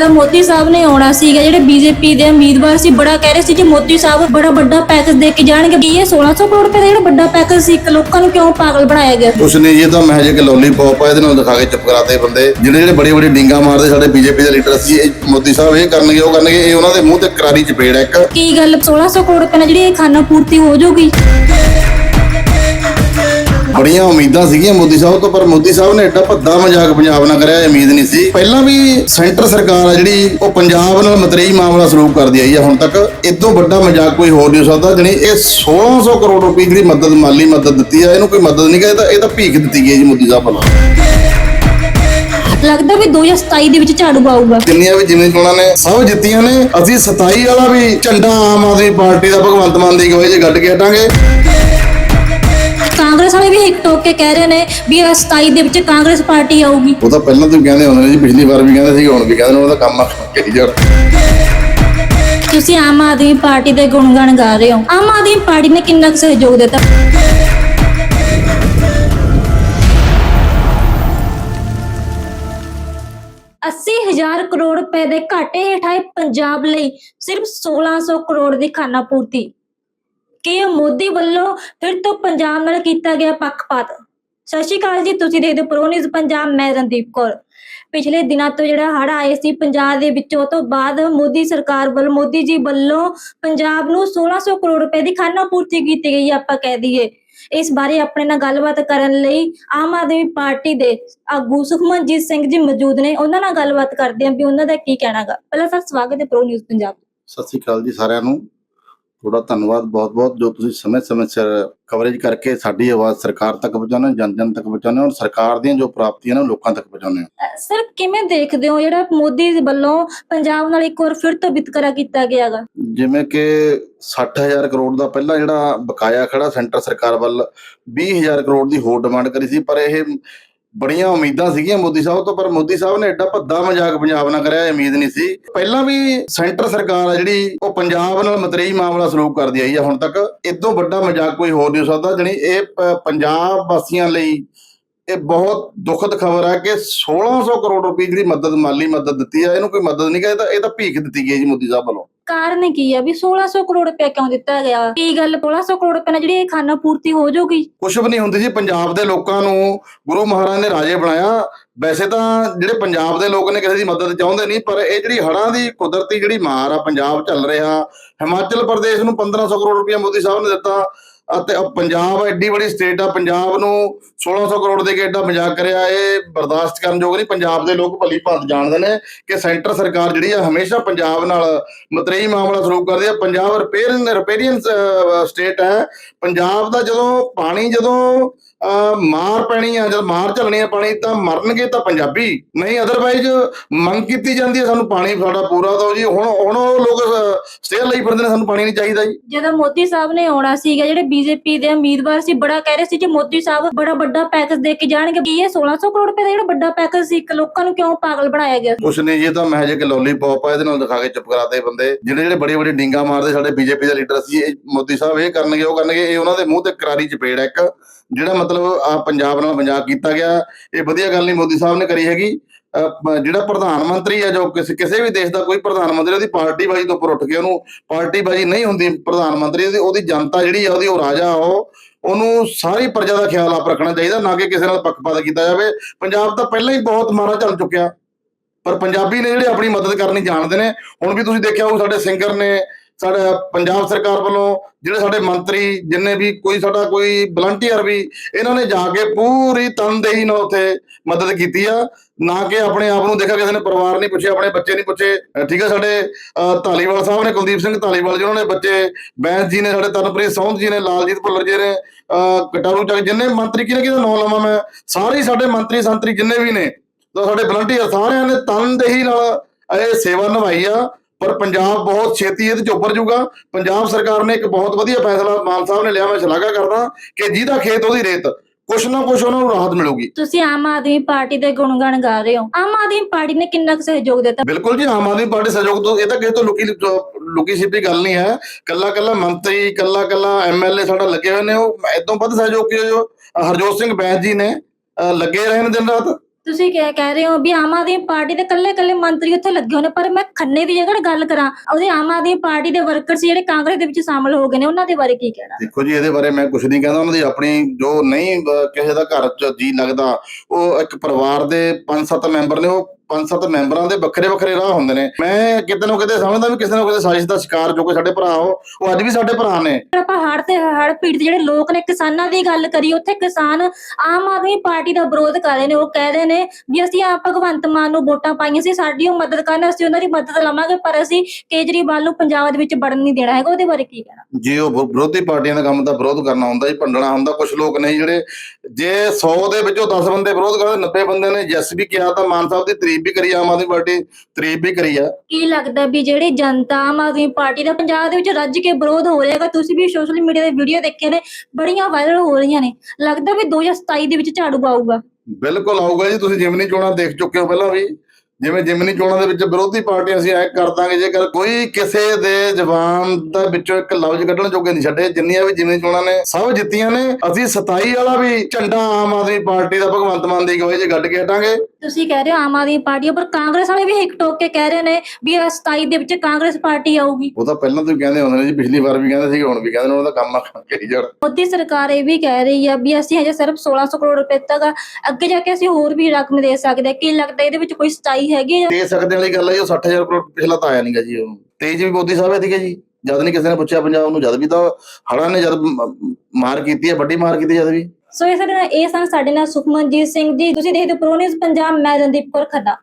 ਜਦੋਂ ਮੋਦੀ ਸਾਹਿਬ ਨੇ ਆਉਣਾ ਸੀਗਾ ਜਿਹੜੇ ਬੀਜੇਪੀ ਦੇ ਉਮੀਦਵਾਰ ਸੀ ਬੜਾ ਕਹਿ ਰਹੇ ਸੀ ਕਿ ਮੋਦੀ ਸਾਹਿਬ ਬੜਾ ਵੱਡਾ ਪੈਕੇਜ ਦੇ ਕੇ ਜਾਣਗੇ। ਕੀ ਇਹ 1600 ਕਰੋੜ ਰੁਪਏ ਦਾ ਜਿਹੜਾ ਵੱਡਾ ਪੈਕੇਜ ਸੀ ਇੱਕ ਲੋਕਾਂ ਨੂੰ ਕਿਉਂ ਪਾਗਲ ਬਣਾਇਆ ਗਿਆ? ਜੀ ਇਹ ਤਾਂ ਮੈਂ ਜੇ ਕਿ ਲੋਲੀਪੌਪ ਆ ਇਹਦੇ ਨਾਲ ਦਿਖਾ ਕੇ ਚੁੱਪ ਕਰਾਤੇ ਬੰਦੇ। ਜਿਹੜੇ ਜਿਹੜੇ ਬੜੀ ਬੜੀ ਡਿੰਗਾ ਮਾਰਦੇ ਸਾਡੇ ਬੀਜੇਪੀ ਦੇ ਲੀਡਰ ਸੀ ਇਹ ਮੋਦੀ ਸਾਹਿਬ ਇਹ ਕਰਨਗੇ ਉਹ ਕਰਨਗੇ ਇਹ ਉਹਨਾਂ ਦੇ ਮੂੰਹ ਤੇ ਕਰਾਰੀ ਚਪੇੜ ਹੈ ਇੱਕ। ਕੀ ਗੱਲ 1600 ਕਰੋੜ ਰੁਪਏ ਨਾਲ ਜਿਹੜੀ ਇਹ ਖਾਨਾ ਪੂਰਤੀ ਹੋ ਜਾਊਗੀ? ਬੜੀਆਂ ਉਮੀਦਾਂ ਸੀਗੀਆਂ ਮੋਦੀ ਸਾਹਿਬ ਤੋਂ ਪਰ ਮੋਦੀ ਸਾਹਿਬ ਨੇ ਐਡਾ ਭੱਦਾ ਮਜ਼ਾਕ ਪੰਜਾਬ ਨਾਲ ਕਰਿਆ ਉਮੀਦ ਨਹੀਂ ਸੀ। ਪਹਿਲਾਂ ਵੀ ਸੈਂਟਰ ਸਰਕਾਰ ਆ ਜਿਹੜੀ ਉਹ ਪੰਜਾਬ ਨਾਲ ਮਤਰੇਈ ਮਾਮਲਾ ਸਲੂਕ ਕਰਦੀ ਆਈ ਹੈ ਹੁਣ ਤੱਕ। ਇਦੋਂ ਵੱਡਾ ਮਜ਼ਾਕ ਕੋਈ ਹੋਰ ਨਹੀਂ ਹੋ ਸਕਦਾ ਜਣੀ ਇਹ 1600 ਕਰੋੜ ਰੁਪਏ ਜਿਹੜੀ ਮਦਦ ਮਾਲੀ ਮਦਦ ਦਿੱਤੀ ਆ ਇਹਨੂੰ ਕੋਈ ਮਦਦ ਨਹੀਂ ਕਹਿੰਦਾ ਇਹ ਤਾਂ ਭੀਖ ਦਿੱਤੀ ਗਈ ਜੀ ਮੋਦੀ ਸਾਹਿਬ ਵੱਲੋਂ। ਲੱਗਦਾ ਵੀ 2027 ਦੇ ਵਿੱਚ ਝਾੜੂ ਆਊਗਾ ਜਿੰਨੀਆਂ ਵੀ ਜਿਵੇਂ ਚੋਣਾਂ ਨੇ ਸਭ ਜਿੱਤੀਆਂ ਨੇ। ਅਸੀਂ 27 ਵਾਲਾ ਵੀ ਝੰਡਾ ਆਮ ਆਦਮੀ ਪਾਰਟੀ ਦਾ ਭਗਵੰਤ ਮਾਨ ਦੀ ਗਵਾਹੀ 'ਚ ਗੱਡ ਕੇ ਹਟਾਂਗੇ। ਕਾਂਗਰਸ ਵਾਲੇ ਵੀ ਇੱਕ ਟੋਕ ਕੇ ਕਹਿ ਰਹੇ ਨੇ ਵੀ ਇਹ 27 ਦੇ ਵਿੱਚ ਕਾਂਗਰਸ ਪਾਰਟੀ ਆਊਗੀ। ਉਹ ਤਾਂ ਪਹਿਲਾਂ ਤੋਂ ਕਹਿੰਦੇ ਹੁੰਦੇ ਨੇ ਜੀ ਪਿਛਲੀ ਵਾਰ ਵੀ ਕਹਿੰਦੇ ਸੀ ਹੁਣ ਵੀ ਕਹਿੰਦੇ ਨੇ ਉਹਦਾ ਕੰਮ ਆ ਕਰੀ ਜਾਣ ਤੁਸੀਂ ਆਮ ਆਦਮੀ ਪਾਰਟੀ ਦੇ ਗੁਣਗਾਨ ਗਾ ਰਹੇ ਹੋ। ਆਮ ਆਦਮੀ ਪਾਰਟੀ ਨੇ ਕਿੰਨਾ ਕੁ ਸਹਿਯੋਗ ਦਿੱਤਾ? ਅੱਸੀ ਹਜ਼ਾਰ ਕਰੋੜ ਰੁਪਏ ਦੇ ਘਾਟੇ ਹੇਠਾਂ ਇਹ ਪੰਜਾਬ ਲਈ ਸਿਰਫ 1600 ਕਰੋੜ ਦੀ ਖਾਨਾ ਪੂਰਤੀ। ਕਿ ਮੋਦੀ ਵੱਲੋਂ ਫਿਰ ਤੋਂ ਪੰਜਾਬ ਨਾਲ ਕੀਤਾ ਗਿਆ ਪੱਖਪਾਤ। ਸਤਿ ਸ਼੍ਰੀ ਅਕਾਲ ਜੀ, ਤੁਸੀਂ ਦੇਖਦੇ ਹੋ ਪ੍ਰੋ ਨਿਊਜ਼ ਪੰਜਾਬ, ਮੈਂ ਰਣਦੀਪ ਕੌਰ। ਪਿਛਲੇ ਦਿਨਾਂ ਤੋਂ ਜਿਹੜਾ ਹੜ੍ਹ ਆਏ ਸੀ ਪੰਜਾਬ ਦੇ ਵਿੱਚ ਤੋਂ ਬਾਅਦ ਮੋਦੀ ਸਰਕਾਰ ਵੱਲੋਂ, ਮੋਦੀ ਜੀ ਵੱਲੋਂ ਪੰਜਾਬ ਨੂੰ 1600 ਕਰੋੜ ਰੁਪਏ ਦੀ ਖਾਨਾ ਪੂਰਤੀ ਕੀਤੀ ਗਈ, ਆਪਾਂ ਕਹਿ ਦਈਏ। ਇਸ ਬਾਰੇ ਆਪਣੇ ਨਾਲ ਗੱਲਬਾਤ ਕਰਨ ਲਈ ਆਮ ਆਦਮੀ ਪਾਰਟੀ ਦੇ ਆਗੂ ਸੁਖਮਨਜੀਤ ਸਿੰਘ ਜੀ ਮੌਜੂਦ ਨੇ। ਉਹਨਾਂ ਨਾਲ ਗੱਲਬਾਤ ਕਰਦੇ ਹਾਂ ਵੀ ਉਹਨਾਂ ਦਾ ਕੀ ਕਹਿਣਾਗਾ ਪਹਿਲਾਂ ਸਰ ਸਵਾਗਤ ਹੈ ਪ੍ਰੋ ਨਿਊਜ਼ ਪੰਜਾਬ ਸਤਿ ਸ੍ਰੀ ਅਕਾਲ ਜੀ ਸਾਰਿਆਂ ਨੂੰ। ਤੁਹਾਡਾ ਧੰਨਵਾਦ ਬਹੁਤ-ਬਹੁਤ ਜੋ ਤੁਸੀਂ ਸਮੇਂ-ਸਮੇਂ ਸਿਰ ਕਵਰੇਜ ਕਰਕੇ ਸਾਡੀ ਆਵਾਜ਼ ਸਰਕਾਰ ਤੱਕ ਪਹੁੰਚਾਉਂਦੇ ਹੋ ਜਨ-ਜਨ ਤੱਕ ਪਹੁੰਚਾਉਂਦੇ ਹੋ ਔਰ ਸਰਕਾਰ ਦੀਆਂ ਜੋ ਪ੍ਰਾਪਤੀਆਂ ਨੇ ਲੋਕਾਂ ਤੱਕ ਪਹੁੰਚਾਉਂਦੇ ਹੋ। ਅਹ ਸਰ ਕਿਵੇਂ ਦੇਖਦੇ ਹੋ ਜਿਹੜਾ ਮੋਦੀ ਵੱਲੋਂ ਪੰਜਾਬ ਨਾਲ ਇੱਕ ਵਾਰ ਫਿਰ ਤੋਂ ਵਿਤਕਰਾ ਕੀਤਾ ਗਿਆਗਾ ਜਿਵੇਂ ਕਿ 60000 ਕਰੋੜ ਦਾ ਪਹਿਲਾਂ ਜਿਹੜਾ ਬਕਾਇਆ ਖੜਾ ਸੈਂਟਰ ਸਰਕਾਰ ਵੱਲ 20000 ਕਰੋੜ ਦੀ ਹੋਰ ਡਿਮਾਂਡ ਕਰੀ ਸੀ ਪਰ ਇਹ ਬੜੀਆਂ ਉਮੀਦਾਂ ਸੀਗੀਆਂ ਮੋਦੀ ਸਾਹਿਬ ਤੋਂ, ਪਰ ਮੋਦੀ ਸਾਹਿਬ ਨੇ ਐਡਾ ਭੱਦਾ ਮਜ਼ਾਕ ਪੰਜਾਬ ਨਾਲ ਕਰਿਆ, ਇਹ ਉਮੀਦ ਨਹੀਂ ਸੀ। ਪਹਿਲਾਂ ਵੀ ਸੈਂਟਰ ਸਰਕਾਰ ਆ ਜਿਹੜੀ, ਉਹ ਪੰਜਾਬ ਨਾਲ ਮਤਰੇਈ ਮਾਮਲਾ ਸਲੂਕ ਕਰਦੀ ਆਈ ਹੈ ਹੁਣ ਤੱਕ। ਇਦੋਂ ਵੱਡਾ ਮਜ਼ਾਕ ਕੋਈ ਹੋਰ ਨਹੀਂ ਹੋ ਸਕਦਾ, ਜਣੀ ਇਹ ਪੰਜਾਬ ਵਾਸੀਆਂ ਲਈ ਇਹ ਬਹੁਤ ਦੁਖਦ ਖਬਰ ਹੈ ਕਿ 1600 ਕਰੋੜ ਰੁਪਏ ਜਿਹੜੀ ਮਦਦ, ਮਾਲੀ ਮਦਦ ਦਿੱਤੀ ਹੈ ਇਹਨੂੰ ਕੋਈ ਮਦਦ ਨਹੀਂ ਕਹਿੰਦਾ ਇਹ ਤਾਂ ਭੀਖ ਦਿੱਤੀ ਗਈ ਹੈ ਜੀ ਮੋਦੀ ਸਾਹਿਬ ਵੱਲੋਂ। ਕਾਰਨ ਕੀ ਹੈ ਵੀ 1600 ਕਰੋੜ ਰੁਪਏ ਕਿਉਂ ਦਿੱਤਾ ਗਿਆ? ਕੀ ਗੱਲ 1600 ਕਰੋੜ ਰੁਪਏ ਨਾਲ ਜਿਹੜੀ ਇਹ ਖਾਨਾ ਪੂਰਤੀ ਹੋ ਜਾਊਗੀ? ਕੁਝ ਵੀ ਨਹੀਂ ਹੁੰਦੀ ਜੀ ਪੰਜਾਬ ਦੇ ਲੋਕਾਂ ਨੂੰ ਗੁਰੂ ਮਹਾਰਾਜ ਨੇ ਰਾਜੇ ਬਣਾਇਆ। ਵੈਸੇ ਤਾਂ ਜਿਹੜੇ ਪੰਜਾਬ ਦੇ ਲੋਕ ਨੇ ਕਿਸੇ ਦੀ ਮਦਦ ਚਾਹੁੰਦੇ ਨਹੀਂ, ਪਰ ਇਹ ਜਿਹੜੀ ਹੜਾਂ ਦੀ ਕੁਦਰਤੀ ਜਿਹੜੀ ਮਾਰ ਆ, ਪੰਜਾਬ ਚੱਲ ਰਿਹਾ। ਹਿਮਾਚਲ ਪ੍ਰਦੇਸ਼ ਨੂੰ 1500 ਕਰੋੜ ਰੁਪਏ ਮੋਦੀ ਸਾਹਿਬ ਨੇ ਦਿੱਤਾ। ਅਤੇ ਪੰਜਾਬ ਐਡੀ ਵੱਡੀ ਸਟੇਟ ਆ, ਪੰਜਾਬ ਨੂੰ 1600 ਕਰੋੜ ਦੇ ਕੇ ਐਡਾ ਮਜ਼ਾਕ ਕਰਿਆ, ਇਹ ਬਰਦਾਸ਼ਤ ਕਰਨ ਯੋਗ ਨਹੀਂ। ਪੰਜਾਬ ਦੇ ਲੋਕ ਭਲੀ ਭਾਂਤ ਜਾਣਦੇ ਨੇ ਕਿ ਸੈਂਟਰ ਸਰਕਾਰ ਜਿਹੜੀ ਆ, ਹਮੇਸ਼ਾ ਪੰਜਾਬ ਨਾਲ ਮਤਰੇਈ ਮਾਮਲਾ ਸਲੂਕ ਕਰਦੀ ਹੈ ਪੰਜਾਬ ਰਿਪੇਅਰ ਰਿਪੇਰੀਅਨ ਸਟੇਟ ਹੈ। ਪੰਜਾਬ ਦਾ ਜਦੋਂ ਪਾਣੀ ਜਦੋਂ ਮਾਰ ਪੈਣੀ ਆ ਜਦ ਮਾਰ ਚੱਲਣੀ ਆ ਪਾਣੀ ਤਾਂ ਮਰਨਗੇ ਤਾਂ ਪੰਜਾਬੀ। ਨਹੀਂ ਅਦਰਵਾਈਜ਼ ਮੰਗ ਕੀਤੀ ਜਾਂਦੀ ਹੈ ਸਾਨੂੰ ਪਾਣੀ ਸਾਡਾ ਪੂਰਾ ਦਿਓ ਜੀ। ਹੁਣ ਹੁਣ ਉਹ ਲੋਕ ਸਟੇਅਰ ਲਈ ਫਿਰਦੇ ਨੇ ਸਾਨੂੰ ਪਾਣੀ ਨਹੀਂ ਚਾਹੀਦਾ ਜੀ। ਜਦੋਂ ਮੋਦੀ ਸਾਹਿਬ ਨੇ ਆਉਣਾ ਸੀਗਾ ਜਿਹੜੇ ਬੀਜੇਪੀ ਦੇ ਉਮੀਦਵਾਰ ਸੀ ਬੜਾ ਕਹਿ ਰਹੇ ਸੀ ਕਿ ਮੋਦੀ ਸਾਹਿਬ ਬੜਾ ਵੱਡਾ ਪੈਕੇਜ ਦੇ ਕੇ ਜਾਣਗੇ। ਕੀ ਇਹ 1600 ਕਰੋੜ ਰੁਪਏ ਦਾ ਜਿਹੜਾ ਵੱਡਾ ਪੈਕੇਜ ਸੀ ਇੱਕ ਲੋਕਾਂ ਨੂੰ ਕਿਉਂ ਪਾਗਲ ਬਣਾਇਆ ਗਿਆ ਕੁਛ ਨਹੀਂ ਜੀ ਇਹ ਤਾਂ ਮੈਂ ਜੇ ਕਿ ਲੋਲੀਪੌਪ ਆ ਇਹਦੇ ਨਾਲ ਦਿਖਾ ਕੇ ਚੁੱਪ ਕਰਾਤੇ ਬੰਦੇ। ਜਿਹੜੇ ਜਿਹੜੇ ਬੜੀ ਬੜੀ ਡਿੰਗਾ ਮਾਰਦੇ ਸਾਡੇ ਬੀਜੇਪੀ ਦੇ ਲੀਡਰ ਸੀ ਇਹ ਮੋਦੀ ਸਾਹਿਬ ਇਹ ਕਰਨਗੇ ਉਹ ਕਰਨਗੇ ਇਹ ਉਹਨਾਂ ਦੇ ਮੂੰਹ ਤੇ ਕਰਾਰੀ ਚਪੇੜ ਹੈ ਇੱਕ ਜਿਹੜਾ ਮਤਲਬ ਪੰਜਾਬ ਨਾਲ ਮਜ਼ਾਕ ਕੀਤਾ ਗਿਆ। ਇਹ ਵਧੀਆ ਗੱਲ ਨਹੀਂ ਮੋਦੀ ਸਾਹਿਬ ਨੇ ਕਰੀ ਹੈਗੀ। ਜਿਹੜਾ ਪ੍ਰਧਾਨ ਮੰਤਰੀ ਹੈ, ਜੋ ਕਿਸੇ ਕਿਸੇ ਵੀ ਦੇਸ਼ ਦਾ ਕੋਈ ਪ੍ਰਧਾਨ ਮੰਤਰੀ, ਉਹਦੀ ਪਾਰਟੀ ਬਾਜੀ ਤੋਂ ਉੱਪਰ ਉੱਠ ਕੇ ਉਹਨੂੰ ਪਾਰਟੀ ਬਾਜੀ ਨਹੀਂ ਹੁੰਦੀ ਪ੍ਰਧਾਨ ਮੰਤਰੀ ਦੀ, ਉਹਦੀ ਜਨਤਾ ਜਿਹੜੀ ਆ, ਉਹਦੀ ਉਹ ਰਾਜਾ ਉਹ, ਉਹਨੂੰ ਸਾਰੀ ਪ੍ਰਜਾ ਦਾ ਖਿਆਲ ਆਪ ਰੱਖਣਾ ਚਾਹੀਦਾ, ਨਾ ਕਿ ਕਿਸੇ ਨਾਲ ਪੱਖਪਾਤ ਕੀਤਾ ਜਾਵੇ। ਪੰਜਾਬ ਤਾਂ ਪਹਿਲਾਂ ਹੀ ਬਹੁਤ ਮਾਰਾ ਚੱਲ ਚੁੱਕਿਆ। ਪਰ ਪੰਜਾਬੀ ਨੇ ਜਿਹੜੇ ਆਪਣੀ ਮਦਦ ਕਰਨੀ ਜਾਣਦੇ ਨੇ। ਹੁਣ ਵੀ ਤੁਸੀਂ ਦੇਖਿਆ ਹੋਊ, ਸਾਡੇ ਸਿੰਗਰ ਨੇ ਸਾਡਾ ਪੰਜਾਬ ਸਰਕਾਰ ਵੱਲੋਂ ਜਿਹੜੇ ਸਾਡੇ ਮੰਤਰੀ, ਜਿੰਨੇ ਵੀ ਕੋਈ ਸਾਡਾ ਕੋਈ ਵਲੰਟੀਅਰ ਵੀ, ਇਹਨਾਂ ਨੇ ਜਾ ਕੇ ਪੂਰੀ ਤਨਦੇਹੀ ਨਾਲ ਉੱਥੇ ਮਦਦ ਕੀਤੀ ਆ। ਨਾ ਕਿ ਆਪਣੇ ਆਪ ਨੂੰ ਦੇਖਿਆ ਕਿਸੇ ਨੇ ਪਰਿਵਾਰ ਨਹੀਂ ਪੁੱਛਿਆ, ਆਪਣੇ ਬੱਚੇ ਨਹੀਂ ਪੁੱਛੇ। ਠੀਕ ਹੈ ਸਾਡੇ ਧਾਲੀਵਾਲ ਸਾਹਿਬ ਨੇ, ਕੁਲਦੀਪ ਸਿੰਘ ਧਾਲੀਵਾਲ ਜੀ ਉਹਨਾਂ ਨੇ ਬੱਚੇ, ਬੈਂਸ ਜੀ ਨੇ, ਸਾਡੇ ਤਰਨਪ੍ਰੀਤ ਸੌਂਦ ਜੀ ਨੇ, ਲਾਲਜੀਤ ਭੁੱਲਰ ਜੀ ਨੇ, ਅਹ ਕਟਾਰੂ ਚੱਕ ਜਿੰਨੇ ਮੰਤਰੀ ਕਿਹਨੇ ਕਿਹਦਾ ਨਾਮ ਲਵਾਂ ਮੈਂ, ਸਾਰੇ ਸਾਡੇ ਮੰਤਰੀ ਸੰਤਰੀ ਜਿੰਨੇ ਵੀ ਨੇ, ਤਾਂ ਸਾਡੇ ਵਲੰਟੀਅਰ ਸਾਰਿਆਂ ਨੇ ਤਨਦੇਹੀ ਨਾਲ ਇਹ ਸੇਵਾ ਨਿਭਾਈ ਆ। ਪਰ ਪੰਜਾਬ ਬਹੁਤ ਛੇਤੀ ਇਹਦੇ ਚ ਉੱਪਰ ਜਾਊਗਾ। ਪੰਜਾਬ ਸਰਕਾਰ ਨੇ ਇੱਕ ਬਹੁਤ ਵਧੀਆ ਫੈਸਲਾ ਮਾਨ ਸਾਹਿਬ ਨੇ ਲਿਆ ਮੈਂ ਸ਼ਲਾਘਾ ਕਰਦਾ ਕਿ ਜਿਹਦਾ ਖੇਤ ਉਹਦੀ ਰੇਤ ਕੁਛ ਨਾ ਕੁਛ ਉਹਨਾਂ ਨੂੰ ਰਾਹਤ ਮਿਲੂਗੀ। ਤੁਸੀਂ ਆਮ ਆਦਮੀ ਪਾਰਟੀ ਦੇ ਗੁਣਗਾਨ ਗਾ ਰਹੇ ਹੋ। ਆਮ ਆਦਮੀ ਪਾਰਟੀ ਨੇ ਕਿੰਨਾ ਕੁ ਸਹਿਯੋਗ ਦਿੱਤਾ? ਬਿਲਕੁਲ ਜੀ ਆਮ ਆਦਮੀ ਪਾਰਟੀ ਸਹਿਯੋਗ ਤੋਂ ਇਹ ਤਾਂ ਕਿਸੇ ਤੋਂ ਲੁਕੀ ਲੁਕੀ ਛਿਪੀ ਗੱਲ ਨਹੀਂ ਹੈ। ਕੱਲਾ ਕੱਲਾ ਮੰਤਰੀ ਕੱਲਾ ਕੱਲਾ ਐਮਐਲਏ ਸਾਡਾ ਲੱਗੇ ਹੋਏ ਨੇ ਉਹ ਇਦੋਂ ਵੱਧ ਸਹਿਯੋਗ ਕੀ ਜੋ ਹਰਜੋਤ ਸਿੰਘ ਬੈਂਸ ਜੀ ਨੇ ਲੱਗੇ ਰਹੇ ਨੇ ਦਿਨ ਰਾਤ। ਤੁਸੀਂ ਕਹਿ ਕਹਿ ਰਹੇ ਹੋ ਵੀ ਆਮ ਆਦਮੀ ਪਾਰਟੀ ਦੇ ਕੱਲੇ ਕੱਲੇ ਮੰਤਰੀ ਉੱਥੇ ਲੱਗੇ ਹੋਣੇ ਪਰ ਮੈਂ ਖੰਨੇ ਦੀ ਜਗ੍ਹਾ ਗੱਲ ਕਰਾਂ ਉਹਦੇ ਆਮ ਆਦਮੀ ਪਾਰਟੀ ਦੇ ਵਰਕਰਸ ਜਿਹੜੇ ਕਾਂਗਰਸ ਦੇ ਵਿੱਚ ਸ਼ਾਮਲ ਹੋ ਗਏ ਨੇ ਉਹਨਾਂ ਦੇ ਬਾਰੇ ਕੀ ਕਹਿਣਾ? ਦੇਖੋ ਜੀ ਇਹਦੇ ਬਾਰੇ ਮੈਂ ਕੁਝ ਨਹੀਂ ਕਹਿੰਦਾ ਉਹਨਾਂ ਦੀ ਆਪਣੀ ਜੋ ਨਹੀਂ ਅਹ, ਕਿਸੇ ਦਾ ਘਰ ਚ ਜੀ ਲੱਗਦਾ ਉਹ ਇੱਕ ਪਰਿਵਾਰ ਦੇ ਪੰਜ ਸੱਤ ਮੈਂਬਰ ਨੇ ਉਹ ਪੰਜ ਸੱਤ ਮੈਂਬਰਾਂ ਦੇ ਵੱਖਰੇ ਵੱਖਰੇ ਰਾਹ ਹੁੰਦੇ ਨੇ। ਮੈਂ ਕਿਤੇ ਨਾ ਕਿਤੇ ਸਮਝਦਾ ਵੀ ਕਿਸੇ ਨਾ ਕਿਸੇ ਸਾਜ਼ਿਸ਼ ਦਾ ਸ਼ਿਕਾਰ ਜੋ ਕਿ ਸਾਡੇ ਭਰਾ ਹੋ ਉਹ ਅੱਜ ਵੀ ਸਾਡੇ ਭਰਾ ਨੇ। ਆਪਾਂ ਹੜ੍ਹ ਤੇ ਹੜ੍ਹ ਪੀੜਤ ਜਿਹੜੇ ਲੋਕ ਨੇ ਕਿਸਾਨਾਂ ਦੀ ਗੱਲ ਕਰੀ ਉੱਥੇ ਕਿਸਾਨ ਆਮ ਆਦਮੀ ਪਾਰਟੀ ਦਾ ਵਿਰੋਧ ਕਰ ਰਹੇ ਨੇ। ਉਹ ਕਹਿ ਰਹੇ ਨੇ ਵੀ ਅਸੀਂ ਆ ਭਗਵੰਤ ਮਾਨ ਨੂੰ ਵੋਟਾਂ ਪਾਈਆਂ ਸੀ ਸਾਡੀ ਉਹ ਮਦਦ ਕਰਨ ਅਸੀਂ ਉਹਨਾਂ ਦੀ ਮਦਦ ਲਵਾਂਗੇ ਪਰ ਅਸੀਂ ਕੇਜਰੀਵਾਲ ਨੂੰ ਪੰਜਾਬ ਦੇ ਵਿੱਚ ਵੜਨ ਨਹੀਂ ਦੇਣਾ ਹੈਗਾ। ਉਹਦੇ ਬਾਰੇ ਕੀ ਕਹਿਣਾ? ਜੇ ਉਹ ਵਿਰੋਧੀ ਪਾਰਟੀਆਂ ਦਾ ਕੰਮ ਦਾ ਵਿਰੋਧ ਕਰਨਾ ਹੁੰਦਾ ਜੀ ਭੰਡਣਾ ਹੁੰਦਾ ਕੁਝ ਲੋਕ ਨਹੀਂ ਜਿਹੜੇ ਜੇ 100 ਦੇ ਵਿੱਚੋਂ 10 ਬੰਦੇ ਵਿਰੋਧ ਕਰਦੇ 90 ਬੰਦੇ ਨੇ ਜੈਸ ਵੀ ਕਿਹਾ ਤਾਂ ਮਾਨ ਸਾਹਿਬ ਦੀ ਤਾਰੀਫ ਵੀ ਕਰੀ ਆਮ ਆਦਮੀ ਪਾਰਟੀ ਤਾਰੀਫ ਵੀ ਕਰੀ ਆ। ਕੀ ਲੱਗਦਾ ਵੀ ਜਿਹੜੀ ਜਨਤਾ ਆਮ ਆਦਮੀ ਪਾਰਟੀ ਦਾ ਪੰਜਾਬ ਦੇ ਵਿੱਚ ਰੱਜ ਕੇ ਵਿਰੋਧ ਹੋ ਰਿਹਾ ਹੈਗਾ ਤੁਸੀਂ ਵੀ ਸੋਸ਼ਲ ਮੀਡੀਆ ਦੇ ਵੀਡੀਓ ਦੇਖੇ ਨੇ ਬੜੀਆਂ ਵਾਇਰਲ ਹੋ ਰਹੀਆਂ ਨੇ। ਲੱਗਦਾ ਵੀ 2027 ਦੇ ਵਿੱਚ ਝਾੜੂ ਆਊਗਾ ਬਿਲਕੁਲ ਆਊਗਾ ਜੀ ਤੁਸੀਂ ਜਿਮਨੀ ਚੋਣਾਂ ਦੇਖ ਚੁੱਕੇ ਹੋ ਪਹਿਲਾਂ ਵੀ। ਜਿਵੇਂ ਜਿਮਨੀ ਚੋਣਾਂ ਦੇ ਵਿੱਚ ਵਿਰੋਧੀ ਪਾਰਟੀਆਂ ਅਸੀਂ ਐ ਕਰ ਦਾਂਗੇ ਜੇਕਰ ਕੋਈ ਕਿਸੇ ਦੇ ਜ਼ਬਾਨ ਦਾ ਵਿੱਚੋਂ ਇੱਕ ਲਫ਼ਜ਼ ਕੱਢਣ ਜੋਗੇ ਨਹੀਂ ਛੱਡੇ। ਜਿੰਨੀਆਂ ਵੀ ਜਿਮਨੀ ਚੋਣਾਂ ਨੇ ਸਭ ਜਿੱਤੀਆਂ ਨੇ। ਅਸੀਂ 27 ਵਾਲਾ ਵੀ ਝੰਡਾ ਆਮ ਆਦਮੀ ਪਾਰਟੀ ਦਾ ਭਗਵੰਤ ਮਾਨ ਦੀ ਅਗਵਾਈ 'ਚ ਗੱਡ ਕੇ ਹਟਾਂਗੇ। ਤੁਸੀਂ ਕਹਿ ਰਹੇ ਹੋ ਆਮ ਆਦਮੀ ਪਾਰਟੀ ਆ, ਪਰ ਕਾਂਗਰਸ ਵਾਲੇ ਵੀ ਇੱਕ ਟੋਕ ਕੇ ਕਹਿ ਰਹੇ ਨੇ ਵੀ ਇਹ 27 ਦੇ ਵਿੱਚ ਕਾਂਗਰਸ ਪਾਰਟੀ ਆਊਗੀ। ਉਹ ਤਾਂ ਪਹਿਲਾਂ ਤੋਂ ਹੀ ਕਹਿੰਦੇ ਹੁੰਦੇ ਨੇ ਜੀ ਪਿਛਲੀ ਵਾਰ ਵੀ ਕਹਿੰਦੇ ਸੀਗੇ ਹੁਣ ਵੀ ਕਹਿੰਦੇ ਨੇ ਉਹਨਾਂ ਦਾ ਕੰਮ ਆ ਕਰੀ ਜਾਣ ਮੋਦੀ ਸਰਕਾਰ ਇਹ ਵੀ ਕਹਿ ਰਹੀ ਆ ਵੀ ਅਸੀਂ ਹਜੇ ਸਿਰਫ 1600 ਕਰੋੜ ਰੁਪਏ ਤੱਕ ਆ, ਅੱਗੇ ਜਾ ਕੇ ਅਸੀਂ ਹੋਰ ਵੀ ਰਕਮ ਦੇ ਸਕਦੇ ਹਾਂ। ਕੀ ਲੱਗਦਾ ਇਹਦੇ ਵਿੱਚ ਕੋਈ ਸਚਾਈ ਹੈਗੀ ਆ? ਦੇ ਸਕਦੇ ਵਾਲੀ ਗੱਲ ਹੈ ਜੀ ਉਹ 60000 ਕਰੋੜ ਪਿਛਲਾ ਤਾਂ ਆਇਆ ਨਹੀਂਗਾ ਜੀ ਉਹ। ਤੇਜ ਵੀ ਮੋਦੀ ਸਾਹਿਬ ਸੀਗੇ ਜੀ। ਜਦ ਨਹੀਂ ਕਿਸੇ ਨੇ ਪੁੱਛਿਆ ਪੰਜਾਬ ਨੂੰ ਜਦ ਵੀ ਤਾਂ ਹੜਾਂ ਨੇ ਜਦ ਮ- ਮਾਰ ਕੀਤੀ ਹੈ ਵੱਡੀ ਮਾਰ ਕੀਤੀ ਜਦ ਵੀ। ਸੋ ਇਹ ਸਾਡੇ ਨਾਲ ਇਹ ਸਨ ਸਾਡੇ ਨਾਲ ਸੁਖਮਨਜੀਤ ਸਿੰਘ ਜੀ। ਤੁਸੀਂ ਦੇਖਦੇ ਹੋ ਪ੍ਰੋ ਨਿਊਜ਼ ਪੰਜਾਬ ਮੈਂ ਰਣਦੀਪ ਕੌਰ ਖੱਡਾ